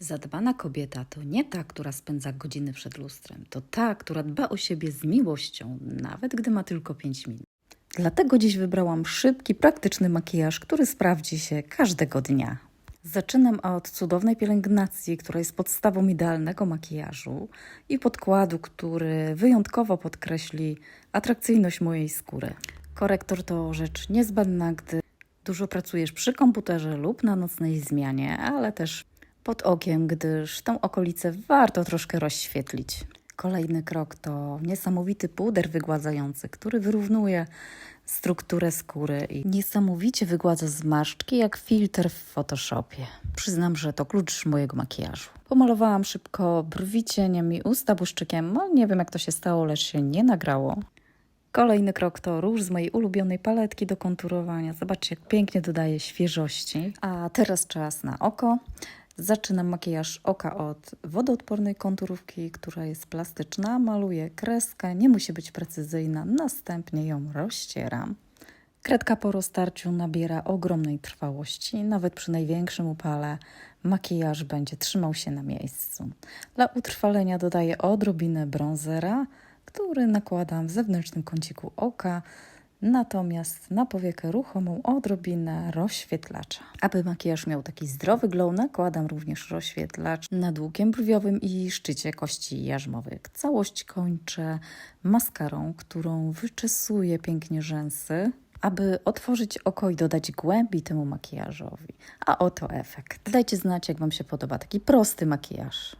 Zadbana kobieta to nie ta, która spędza godziny przed lustrem, to ta, która dba o siebie z miłością, nawet gdy ma tylko 5 minut. Dlatego dziś wybrałam szybki, praktyczny makijaż, który sprawdzi się każdego dnia. Zaczynam od cudownej pielęgnacji, która jest podstawą idealnego makijażu i podkładu, który wyjątkowo podkreśli atrakcyjność mojej skóry. Korektor to rzecz niezbędna, gdy dużo pracujesz przy komputerze lub na nocnej zmianie, ale też pod okiem, gdyż tę okolicę warto troszkę rozświetlić. Kolejny krok to niesamowity puder wygładzający, który wyrównuje strukturę skóry i niesamowicie wygładza zmarszczki jak filtr w Photoshopie. Przyznam, że to klucz mojego makijażu. Pomalowałam szybko brwi cieniem i usta błyszczykiem. No, nie wiem jak to się stało, lecz się nie nagrało. Kolejny krok to róż z mojej ulubionej paletki do konturowania. Zobaczcie, jak pięknie dodaje świeżości. A teraz czas na oko. Zaczynam makijaż oka od wodoodpornej konturówki, która jest plastyczna. Maluję kreskę, nie musi być precyzyjna. Następnie ją rozcieram. Kredka po roztarciu nabiera ogromnej trwałości. Nawet przy największym upale makijaż będzie trzymał się na miejscu. Dla utrwalenia dodaję odrobinę bronzera, który nakładam w zewnętrznym kąciku oka, natomiast na powiekę ruchomą odrobinę rozświetlacza. Aby makijaż miał taki zdrowy glow, nakładam również rozświetlacz nad łukiem brwiowym i szczycie kości jarzmowych. Całość kończę maskarą, którą wyczesuję pięknie rzęsy, aby otworzyć oko i dodać głębi temu makijażowi. A oto efekt. Dajcie znać, jak Wam się podoba taki prosty makijaż.